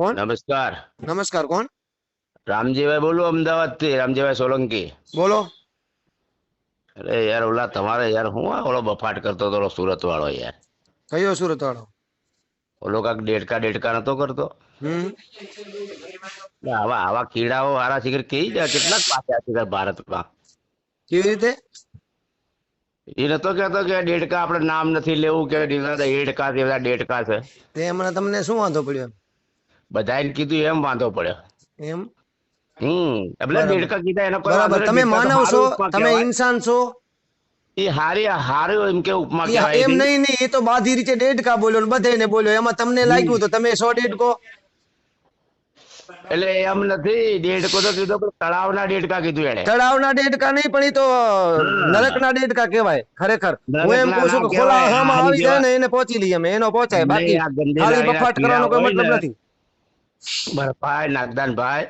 કોણ નમસ્કાર નમસ્કાર કોણ રામજીભાઈ બોલું અમદાવાદથી રામજીભાઈ સોલંકી બોલો અરે યાર ઓલા તમારે યાર હું આ ઓલો બફાટ કરતો હતો ઓલો સુરત વાળો યાર કયો સુરત વાળો ઓલો કાક ડેડકા ડેડકા નતો કરતો હમ એટલે આવા આવા કીડાઓ હારા શિખર કેવી જાય કેટલાક પાછા શિખર ભારતમાં કેવી રીતે? એ નતો કહેતો કે ડેડકા આપણે નામ નથી લેવું કે ડેડકા છે બધા ડેડકા છે. તે હમણાં તમને શું વાંધો પડ્યો બધાને કીધું એમ વાંધો પડ્યો. એમ? હમ એટલે દેડકા કીધા એનો બરાબર. તમે માનવ છો? તમે ઇન્સાન છો? એ હારી હાર્યો એમ કે ઉપમા કહેવાય એમ નહીં નહીં એ તો બાધી રીતે ડેડકા બોલ્યો ને બધાને બોલ્યો. એમાં તમને લાગ્યું તો તમે સો દેડકો. એટલે એમ નથી ડેડકો તો કીધો પણ તળાવના દેડકા કીધું એને તળાવના દેડકા નહીં પણ એ તો નરકના ડેડકા કહેવાય ખરેખર. હું એમ કહું છું કે ખોલા હામાં આવી જાય ને એને પહોંચી લઈએ અમે એનો પહોંચાય. બાકી ખાલી બફાટ કરવાનો કોઈ મતલબ નથી. ભાઈ નાગદાનભાઈ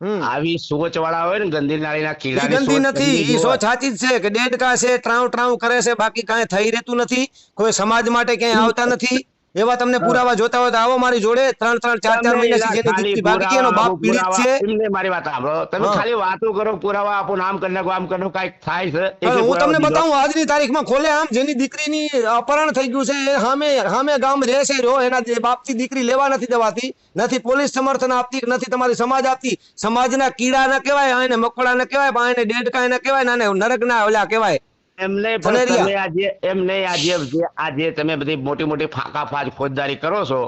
હમ. આવી સોચ વાળા હોય ને ગંદી નાળીના ઈ કીડાની ગંદી નથી એ સોચ સાચી જ છે કે ડેડકા છે ટ્રાઉ ટ્રાઉ કરે છે બાકી કાંઈ થઈ રહેતું નથી કોઈ સમાજ માટે ક્યાંય આવતા નથી. એવા તમને પુરાવા જોતા હોય તો આવો મારી જોડે. ત્રણ ત્રણ ચાર ચાર મહિના જેની બાકી છે, એનો બાપ પીડિત છે. એમને મારી વાત સાંભળો. તમે ખાલી વાતો કરો પુરાવા આપો નામ કરી નાખો આમ કરી નાખો કાંઈક થાય છે. હું તમને. બતાવું આજની તારીખમાં ખોલે આમ જેની દીકરીની અપહરણ થઈ ગયું છે સામે સામે ગામ રહેશે રહ્યો. એના જે બાપથી દીકરી લેવા નથી દેવાતી નથી પોલીસ સમર્થન આપતી નથી તમારી સમાજ આપતી. સમાજના કીડા ના કહેવાય એને મકોડા ના કહેવાય એને ડેડકા ના કહેવાય ને નરક ના ઓલા કહેવાય. એમને તમે આજે એમને આજે આજે તમે બધી મોટી મોટી ફાંકા ફાજ ફોજદારી કરો છો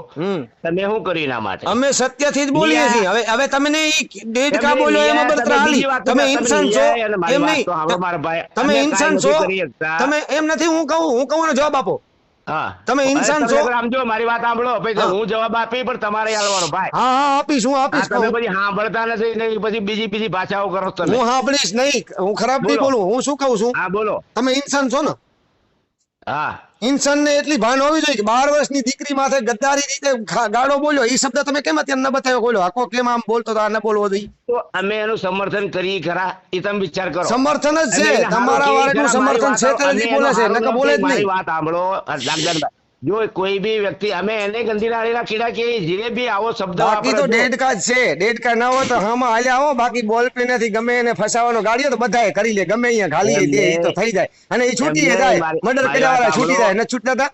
તમે શું કરી ના માટે? અમે સત્યથી જ બોલીએ છીએ. હવે હવે તમને ઈ ડેડકા કા બોલ્યો એમાં બળતરા વાત તમે ઇન્સાન છો. એમ નહીં. તો સાંભળો મારા ભાઈ. તમે ઇન્સાન છો. તમે એમ નથી હું કહું હું કહું જવાબ આપો. તમે ઇન્સાન છો? સમજો મારી વાત સાંભળો. પછી. હું. જવાબ આપી પણ તમારે હાલવાનો ભાઈ. હા હા આપીશ હું આપીશ તમે પછી સાંભળતા નથી નહીં પછી બીજી બીજી ભાષાઓ કરો તમે. હું સાંભળીશ નહીં. હું ખરાબ નહીં બોલું. હું શું કહું છું? હા બોલો. તમે ઇન્સાન છો ને? હા. ઇન્સાન એટલી ભાન હોવી જોઈએ કે બાર વર્ષની દીકરી માથે ગદ્દારી રીતે ગાડો ગાળો બોલ્યો. એ શબ્દ તમે કેમ અત્યારે ન બતાવ્યો બોલ્યો? આખો કેમ આમ બોલતો તો આ ન બોલવો જોઈએ? તો અમે એનું સમર્થન કરી ખરા. એ તમે વિચાર કરો. સમર્થન જ છે. તમારા વાળાનું સમર્થન છે વાત બોલે છે. નકર બોલે જ નહીં. વાત સાંભળો. જો કોઈ બી વ્યક્તિ અમે એને ગંદી નાળીના કીડા કે જે બી આવો શબ્દ બાકી તો ડેડકા જ છે. ડેડકા ના હોય તો હામાં હાલ્યા આવો. બાકી બોલ પે નથી ગમે એને ફસાવાનો ગાડીઓ તો બધાએ કરી લે. ગમે અહીંયા ખાલી દે ઈ તો થઈ જાય. અને એ છૂટી જાય. મર્ડર કર્યા વાળા છૂટી જાય. ન છૂટતા હતા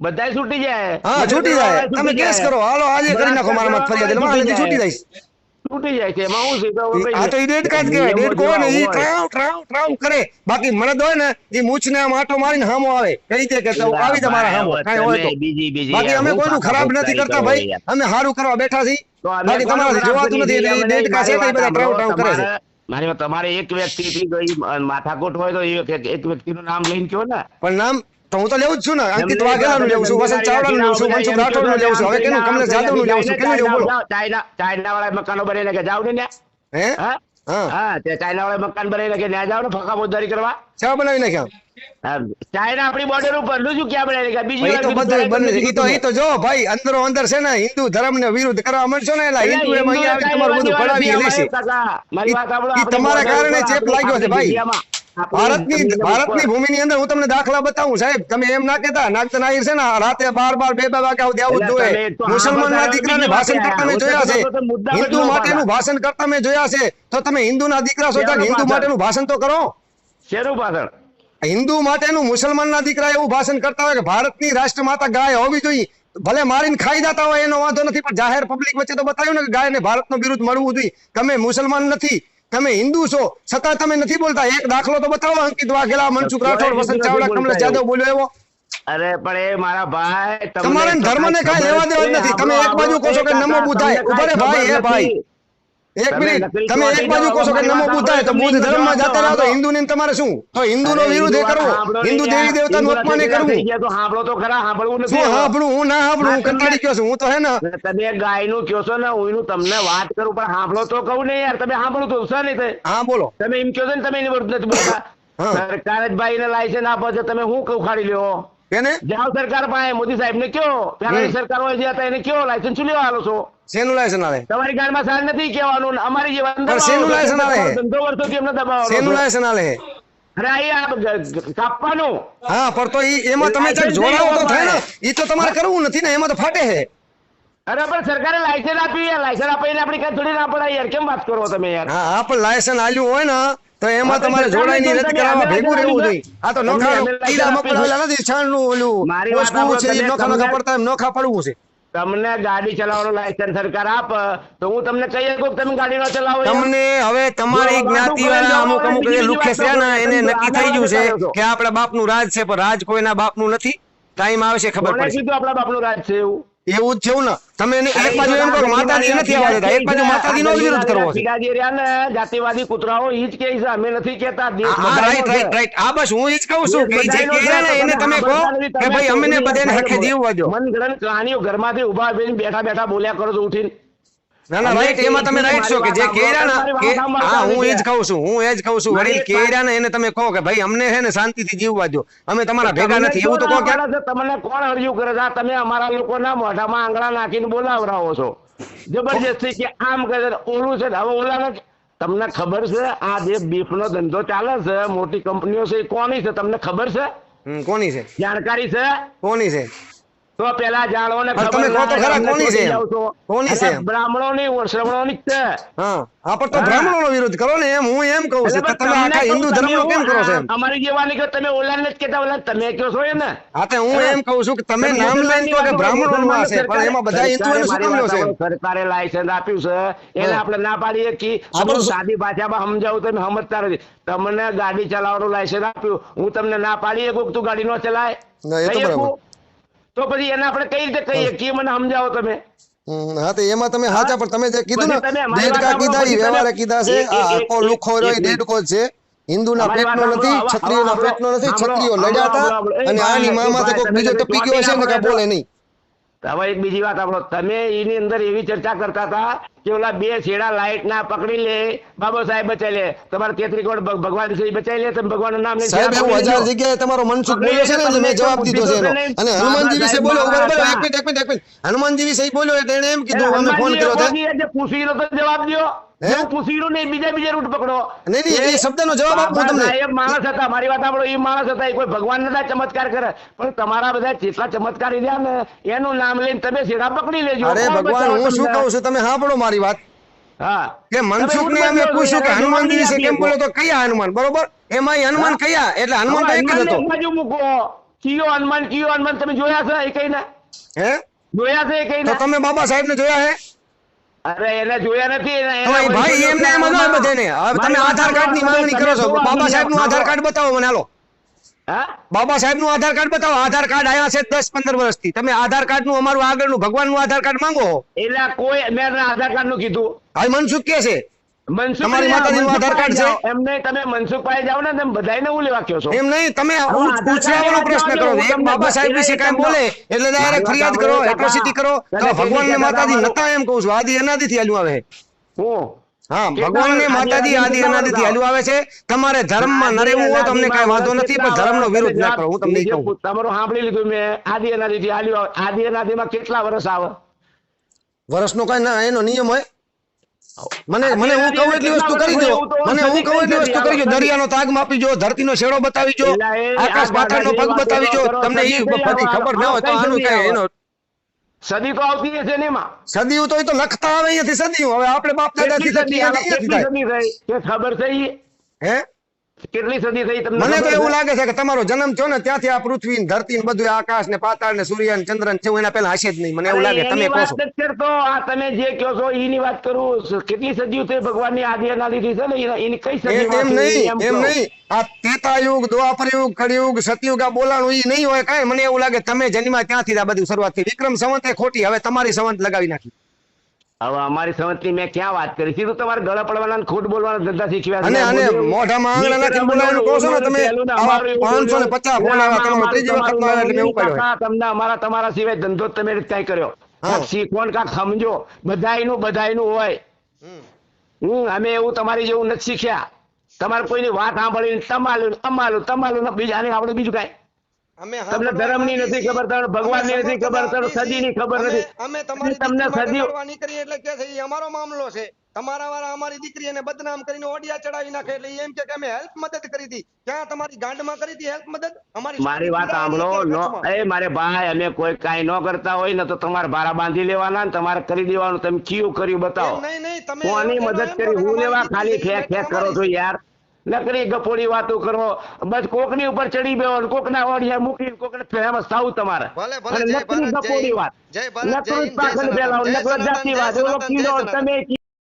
બધાય છૂટી જાય. હા છૂટી જાય. તમે કેસ કરો. હાલો આજે કરી નાખો મારા મત ફરિયાદ. એટલે છૂટી જાય છૂટી જાય છે. એમાં શું છે? આ તો ઈ ડેડકા કહેવાય. નિયમો કોણ? ઈ ટ્રાવ ટ્રાવ ટ્રાવ કરે. બાકી મરદ હોય ને ઈ મૂછને આમ આંટો મારીને હામો આવે. કઈ દે કે તો આવી તમારા હામો. કાઈ હોય તો. બીજી બીજી બાકી અમે કોઈનું ખરાબ નથી કરતા ભાઈ. અમે સારું કરવા બેઠા છીએ. બાકી તમારે જોવાતું નથી એટલે ડેટ મારી તો બધા ટ્રાવ ટ્રાવ કરે છે. તમારે- મારી તમારે એક વ્યક્તિ થી માથાકૂટ હોય તો એક- એક વ્યક્તિનું નામ લઈને કયો ને? પણ નામ તો હું તો લેવું જ છું ને. અંકિત વાઘેલા નું લેવું છું વસંત ચાવડાનું લેવું છું મનસુખ રાઠોડનું લેવું છું. હવે કેનું કમલેશ જાદવનું લેવું છું? કેનું લેવું? બોલો. ચાઇના ચાઇના વાળા મકાનો બનાવીને કે જાવ ને હે? હા? તે ચાઇના વાળા મકાન બનાવીને કે ન્યા જાવ ને ફકા પોતદારી કરવા? ચા બનાવી નાખ્યા? ચાઇના આપણી બોર્ડર ઉપરનું ક્યાં બનાવી નાખ્યા? બીજી તો બધું બને તો ઈ તો જો ભાઈ અંદરો અંદર છે ને હિન્દુ ધર્મ ને વિરુદ્ધ કરવા મળશો ને એટલે હિન્દુ એમાં અહીંયા આવી તમારું બધું દેવા લેશે તમારા કારણે ચેપ લાગ્યો છે ભાઈ. ભારતની ભારતની ભૂમિની અંદર હું તમને દાખલા બતાવું સાહેબ. તમે એમ ના કહેતા નાગતન આહિર છે ને રાતે બાર બાર બે બે વાગે આવું જોઈએ. મુસલમાનના દીકરાને ભાષણ કરતા મેં જોયા છે. હિન્દુ માટેનું. ભાષણ કરતા મેં જોયા છે. તો તમે હિન્દુના દીકરા છો હિન્દુ માટેનું ભાષણ તો કરો. શેનું ભાષણ? હિન્દુ માટેનું મુસલમાનના દીકરા એવું ભાષણ કરતા હોય કે ભારતની રાષ્ટ્રમાતા ગાય હોવી જોઈએ. ભલે મારીને ખાઈ જતા હોય એનો વાંધો નથી પણ જાહેર પબ્લિક વચ્ચે તો બતાવ્યું ને કે ગાયને ભારતનો વિરુદ્ધ મળવું જોઈએ. તમે મુસલમાન નથી તમે હિન્દુ છો છતાં તમે નથી બોલતા. એક દાખલો તો બતાવો અંકિત વાઘેલા મનસુખ રાઠોડ વસંત ચાવડા કમલેશ જાદવ બોલ્યો એવો? અરે પણ એ મારા ભાઈ તમારા ધર્મને કાંઈ લેવા દેવા નથી. તમે એક બાજુ કહો છો કે નમો બુધાય ઉભરે ભાઈ એ ભાઈ. એક તમે મિનિટ તમે એક બાજુ કહો છો કે નમો બુદ્ધાય તો બુદ્ધ સાંભળો, ધર્મમાં જતા રહો તો હિન્દુ ને તમારે શું? તો હિન્દુ નો વિરોધ એ કરવો હિન્દુ દેવી. દેવતાનું અપમાન એ કરવું. તો સાંભળો તો ખરા સાંભળવું નથી શું હાંભળું હું ના હાંભળું હું તમને- કંટાળી ગયો છું હું તો હે ને તમે ગાયનું કહો છો ને હું તમને વાત કરું પણ સાંભળો તો કહું ને યાર તમે સાંભળો તો છે નહીં હા બોલો. તમે એમ કહો છો ને તમે એની વિરુદ્ધ નથી બોલતા. સરકાર જ ભાઈને લાયસન્સ આપો છો તમે શું ઉખાડી લ્યો? કેને જાવ સરકાર પાસે મોદી સાહેબ ને કયો પેલા સરકાર હોય જે હતા એને કયો લાયસન્સ શું લેવા આલો છો? શેનું લાયસન્સ આવે? તમારી ગાડીમાં સાર નથી કહેવાનું અમારી જે પણ શેનું લાયસન્સ આવે? ધંધો વર્ષો કેમ ન દબાવવાનો શેનું. લાયસન્સ આવે? અરે આ કાપવાનું. હા પણ તો એમાં તમે લાયસન્સ જોડાવો તો થાય ને. એ તો તમારે કરવું નથી ને એમાં તો ફાટે છે. અરે પણ સરકારે લાયસન્સ આપ્યું યાર લાયસન્સ આપીને આપણી કઈ થોડી ના પડાય યાર. કેમ વાત કરો તમે યાર? હા હા પણ લાયસન્સ આલ્યું હોય ને તો એમાં તમારે જોડાઈની રદ કરાવવા ભેગું રહેવું જોઈએ. આ તો નોખા કીડા મકોડા નથી છાણનું ઓલું વસ્તુ છે નોખા નોખા પડતા એમ નોખા પડવું છે. તમને ગાડી ચલાવવાનું લાયસન્સ સરકાર આપ તો હું તમને કહી શકું તમે ગાડી ન ચલાવો તમને હવે તમારી જ્ઞાતિ વાળા અમુક અમુક લુખે છે ને એને નક્કી થઈ ગયું છે. કે આપણા બાપનું રાજ છે પણ રાજ કોઈના બાપનું નથી ટાઈમ આવશે ખબર પડશે. કીધું આપણા બાપનું રાજ છે એવું? એવું જ છે ને. તમે એને એક બાજુ એમ કરો માતાજી નથી આવવા દેતા એક બાજુ માતાજી નો વિરોધ કરવો છે. જાતિવાદી કૂતરાઓ ઈ જ કે છે. અમે નથી કહેતા. રાઈટ રાઈટ રાઈટ આ બસ હું ઈ જ કહું છું કે જે કહે ને એને તમે કહો કે ભાઈ અમને બધાને હકે જીવવા દો મનગણન કહાનીઓ ઘરમાંથી ઊભા બેઠા બેઠા બોલ્યા કરો છો ઉઠીને. ના ના રાઈટ એમાં તમે રાઈટ છો કે જે કેરા ને સાંભળો, કે તમારી વાત હા હું એ જ સાંભળતા છું હું એ જ કહું છું. વડીલ કેરા ને એને તમે કહો કે ભાઈ અમને છે ને શાંતિથી જીવવા દો અમે તમારા ભેગા નથી એવું તો કહો કે તમને કોણ હળિયું કરે છે? તમે અમારા લોકોના મોઢામાં આંગળા નાખીને બોલાવરાવો છો. જબરજસ્તી કે આમ કરે ઓલું છે હવે ઓલા તમને ખબર છે આ જે બીફનો ધંધો ચાલે છે મોટી કંપનીઓ છે એ કોની છે? તમને ખબર છે? કોની છે? જાણકારી છે? કોની છે? તો પેલા જાણો ને તમે કહો તો ખરા, કોની છે. કોની છે બ્રાહ્મણો ની શ્રવણોની ની છે. હા પણ તો બ્રાહ્મણો નો વિરોધ કરો ને એમ હું એમ કહું છું કે તમે આખા હિન્દુ ધર્મ નો કેમ કરો છો એમ? અમારી જેવાની કે તમે ઓલાને જ કેતા ઓલા તમે કહો છો ને હા તો હું એમ કહું છું કે તમે નામ લઈને કહો કે બ્રાહ્મણો બ્રાહ્મણોનું છે પણ એમાં બધા હિન્દુઓને શું કામ છે સરકારે લાયસન્સ આપ્યું છે એને. આપણે ના પાડીએ કે આ બધું સ- સાદી ભાષામાં સમજાવું તમે સમજતા નથી. તમને ગાડી ચલાવવાનું લાયસન્સ આપ્યું હું તમને ના પાડી શકું તું ગાડી નો ચલાય? ના, એ તો બરાબર. તો પછી એને આપણે કઈ રીતે કહીએ? કે મને સમજાવો તમે. હા તો એમાં તમે સાચા પણ તમે જે કીધું ને દેડકા કીધા એ વ્યવહારે કીધા છે આ આખો લુખો રહ્યો દેડકો છે. હિન્દુના પેટનો નથી ક્ષત્રિયોના પેટનો નથી ક્ષત્રિયો લડ્યા હતા અને આની મામા તો કોઈક બીજો ટપી ગયો હશે ને કે બોલે નહીં. હવે એક બીજી વાત આપણો તમે એની અંદર એવી ચર્ચા કરતા હતા કે ઓલા બે છેડા લાઈટ ના પકડી લે બાબો સાહેબ બચાવી લે. તમારે તેત્રી કોટ ભગવાન શ્રી બચાવી લે તમે ભગવાન નામ લઈ સાહેબ એવું હજાર જગ્યાએ તમારો મનસુખ બોલ્યો છે ને મેં જવાબ દીધો છે એનો. અને હનુમાનજી વિશે બોલ્યો બરાબર એક મિનિટ એક મિનિટ એક મિનિટ. હનુમાનજી વિશે બોલ્યો એટલે એને એમ કીધું અમે ફોન કર્યો હતો. પૂછી તો જવાબ દ્યો. હે? હું પૂછ્યું નહીં બીજા બીજા રૂટ પકડો. નહીં, નહીં, એ શબ્દનો જવાબ આપું તમને. સાહેબ માણસ હતા મારી વાત સાંભળો એ માણસ હતા એ કોઈ ભગવાન નતા ચમત્કાર કરે. પણ તમારા બધા જેટલા ચમત્કાર રહ્યા ને એનું નામ લઈને તમે છેડા પકડી લેજો. અરે ભગવાન હું શું કહું છું તમે સાંભળો મારી વાત. હા. કે મનસુખ ને અમે પૂછ્યું કે હનુમાનજી વિશે કેમ બોલ્યો તો કયા હનુમાન? બરોબર? એમાં હનુમાન કયા? એટલે હનુમાન તો એક જ હતો. બાજુ મૂકો. કયો હનુમાન કયો હનુમાન તમે જોયા છે એ કઈ હે? જોયા છે એ કઈ તો તમે બાબા સાહેબ ને જોયા હે? અરે એને જોયા નથી એને- ભાઈ એમને એમ હોય બધાને હવે તમે આધાર કાર્ડની માંગણી કરો છો. બાબા સાહેબનું આધાર કાર્ડ બતાવો મને હાલો. હા? બાબા સાહેબનું આધાર કાર્ડ બતાવો. આધાર કાર્ડ આયા છે દસ પંદર વર્ષથી. તમે આધાર કાર્ડનું અમારું આગળનું ભગવાનનું આધાર કાર્ડ માંગો એટલે કોઈ મેં આધાર કાર્ડનું કીધું. ભાઈ મનસુખ કે છે તમારી ને આધાર કાર્ડ છે? એમને તમે મનસુખ પાસે ને તમે બધાયને હું લેવા કહો છો. એમ નહીં તમે પૂછવાનો પ્રશ્ન કરો. એક બાબા સાહેબ વિશે એ બોલે એટલે ડાયરેક્ટ ફરિયાદ કરો એટ્રોસિટી કરો. તો ભગવાન ને માતાજી નતા એમ કહું છું. આદિ અનાદિથી હાલ્યું આવે. છે. હા ભગવાન ને માતાજી આદિ અનાદિથી હાલ્યું આવે છે. તમારે ધર્મમાં ન રહેવું હોય તમને કઈ વાંધો નથી પણ ધર્મનો વિરોધ ના કરો હું તમને કહું. તમારું સાંભળી લીધું મેં. આદિ એનાથી હાલ્યું આવે. આદિ અનાદિમાં કેટલા વર્ષ આવે? વર્ષ નો કઈ ના એનો નિયમ હોય. મને મને હું કહું એટલી વસ્તુ કરી દો. મને હું કહું એટલી વસ્તુ કરી દો. દરિયાનો તાગ માપી જો ધરતીનો શેડો બતાવી જો આકાશ પાતાળનો પગ બતાવી જો. તમને ઈ સદી બધી ખબર ન હોય તો આનું કઈ એનો સદી તો આવતી હશે ને એમાં. સદીયું તો એ તો લખતા આવે અહીંયાથી હવે આપણે બાપ દાદા થી સદી ખબર છે હે? કેટલી સદી થઈ તમને મને તો એવું લાગે છે કે તમારો જન્મ થયો ને ત્યાંથી આ પૃથ્વી ને ધરતી ને બધું આકાશ ને પાતાળ ને સૂર્ય ને ચંદ્ર ને એના પહેલા હશે જ નહીં. મને એવું લાગે તમે કહો છો. નથી આ તમે જે કહો છો એની વાત કરું કેટલી સદીઓ થઈ ભગવાનની આદિ લીધી છે ને એના- કઈ સદી એમ નહીં એમ નહીં. આ ત્રેતા યુગ દ્વાપર યુગ કળિયુગ સતયુગ આ બોલાણું એ નહીં હોય કાંઈ. મને એવું લાગે તમે જન્મા ત્યાંથી આ બધું શરૂઆત થઈ. વિક્રમ સંવંતે ખોટી હવે તમારી સંવંત લગાવી નાખી. હવે અમારી સંવતની મેં ક્યાં વાત કરી? સીધું તમારે ગળા પડવાના ને ખોટ બોલવાના ધંધા શીખવ્યા અને અને મોઢામાં આંગળા નાખીને બોલાવાનું કહો છો ને તમે? 550 ફોન આવ્યા તમે ત્રીજી વખતમાં એટલે મેં ઉપાડ્યો તમને અમારા તમારા સિવાય ધંધો તમે ક્યાંય કર્યો. હા. કાંઈક શીખવો ને કાંઈક સમજો. બધાયનું બધાયનું હોય. હું અમે એવું તમારી જેવું નથી શીખ્યા. તમારે કોઈની વાત સાંભળીને તમાલું અમાલું તમાલું ને બીજા ને આપણે બીજું કાંઈ અમે ધર્મની નથી ખબર તણ ભગવાનની નથી ખબર તણ સદી ની ખબર નથી. અમે તમને સદી નીકળી એટલે કે છે અમારો મામલો છે. તમારા વાળા અમારી દીકરી એને બદનામ કરીને ઓડિયા ચડાવી નાખે એટલે એમ કે અમે હેલ્પ મદદ કરી હતી. ક્યાં તમારી ગાંડમાં કરી હતી હેલ્પ મદદ? અમારી મારી વાત સાંભળો નો એ મારે ભાઈ અમે કોઈ કાઈ ન કરતા હોય ને તો તમારે ભારા બાંધી લેવાના ને તમારે કરી દેવાનું તમે કયું કર્યું બતાવો. એમ નહીં, નહીં, તમે હું મદદ કરી હું લેવા ખાલી ખેક ખેક કરો છો યાર. નકરી ગપોડી વાતો કરો બસ કોકની ઉપર ચડી કોક કોકના ઓડિયા મૂકી કોકને ફેમસ થાવ તમારે નકરી જય ગપોડી. વાત જય ભારત, જય નકરું ફેલાવો જય નકરો જાતિવાદ ઓલો કીડો. તમે